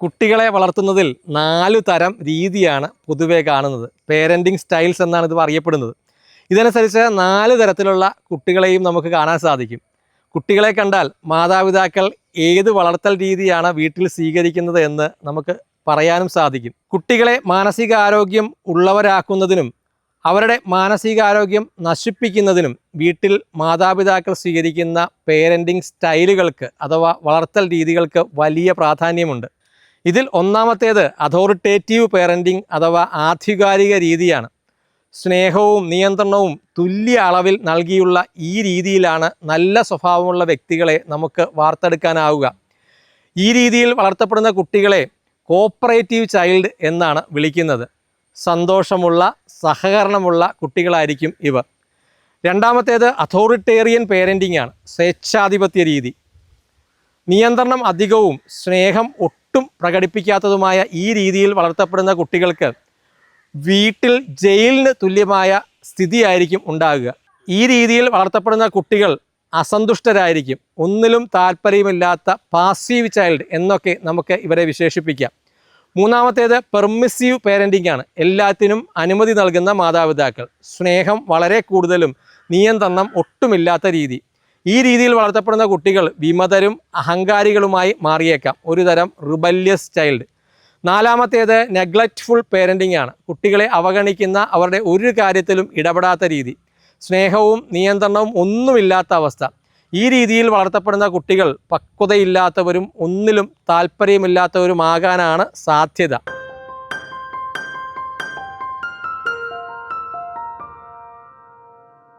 കുട്ടികളെ വളർത്തുന്നതിൽ നാലു തരം രീതിയാണ് പൊതുവേ കാണുന്നത്. പേരന്റിങ് സ്റ്റൈൽസ് എന്നാണ് ഇത് അറിയപ്പെടുന്നത് ഇതനുസരിച്ച് നാല് തരത്തിലുള്ള കുട്ടികളെയും നമുക്ക് കാണാൻ സാധിക്കും. കുട്ടികളെ കണ്ടാൽ മാതാപിതാക്കൾ ഏത് വളർത്തൽ രീതിയാണ് വീട്ടിൽ സ്വീകരിക്കുന്നത് എന്ന് നമുക്ക് പറയാനും സാധിക്കും. കുട്ടികളെ മാനസികാരോഗ്യം ഉള്ളവരാക്കുന്നതിനും അവരുടെ മാനസികാരോഗ്യം നശിപ്പിക്കുന്നതിനും വീട്ടിൽ മാതാപിതാക്കൾ സ്വീകരിക്കുന്ന പേരന്റിങ് സ്റ്റൈലുകൾക്ക് അഥവാ വളർത്തൽ രീതികൾക്ക് വലിയ പ്രാധാന്യമുണ്ട്. ഇതിൽ ഒന്നാമത്തേത് അതോറിറ്റേറ്റീവ് പേരന്റിങ് അഥവാ ആധികാരിക രീതിയാണ്. സ്നേഹവും നിയന്ത്രണവും തുല്യ അളവിൽ നൽകിയുള്ള ഈ രീതിയിലാണ് നല്ല സ്വഭാവമുള്ള വ്യക്തികളെ നമുക്ക് വാർത്തെടുക്കാനാവുക. ഈ രീതിയിൽ വളർത്തപ്പെടുന്ന കുട്ടികളെ കോപ്പറേറ്റീവ് ചൈൽഡ് എന്നാണ് വിളിക്കുന്നത്. സന്തോഷമുള്ള സഹകരണമുള്ള കുട്ടികളായിരിക്കും ഇവർ. രണ്ടാമത്തേത് അതോറിറ്റേറിയൻ പേരന്റിംഗ് ആണ്. സ്വേച്ഛാധിപത്യ രീതി. നിയന്ത്രണം അധികവും സ്നേഹം ഒട്ടും പ്രകടിപ്പിക്കാത്തതുമായ ഈ രീതിയിൽ വളർത്തപ്പെടുന്ന കുട്ടികൾക്ക് വീട്ടിൽ ജയിലിന് തുല്യമായ സ്ഥിതിയായിരിക്കും ഉണ്ടാകുക. ഈ രീതിയിൽ വളർത്തപ്പെടുന്ന കുട്ടികൾ അസന്തുഷ്ടരായിരിക്കും. ഒന്നിലും താല്പര്യമില്ലാത്ത പാസീവ് ചൈൽഡ് എന്നൊക്കെ നമുക്ക് ഇവരെ വിശേഷിപ്പിക്കാം. മൂന്നാമത്തേത് പെർമിസീവ് പേരന്റിംഗ് ആണ്. എല്ലാത്തിനും അനുമതി നൽകുന്ന മാതാപിതാക്കൾ. സ്നേഹം വളരെ കൂടുതലും നിയന്ത്രണം ഒട്ടുമില്ലാത്ത രീതി. ഈ രീതിയിൽ വളർത്തപ്പെടുന്ന കുട്ടികൾ വിമതരും അഹങ്കാരികളുമായി മാറിയേക്കാം. ഒരു തരം റിബല്യസ് ചൈൽഡ് നാലാമത്തേത് നെഗ്ലക്റ്റ്ഫുൾ പേരന്റിംഗ് ആണ്. കുട്ടികളെ അവഗണിക്കുന്ന അവരുടെ ഒരു കാര്യത്തിലും ഇടപെടാത്ത രീതി. സ്നേഹവും നിയന്ത്രണവും ഒന്നുമില്ലാത്ത അവസ്ഥ. ഈ രീതിയിൽ വളർത്തപ്പെടുന്ന കുട്ടികൾ പക്വതയില്ലാത്തവരും ഒന്നിലും താല്പര്യമില്ലാത്തവരുമാകാനാണ് സാധ്യത.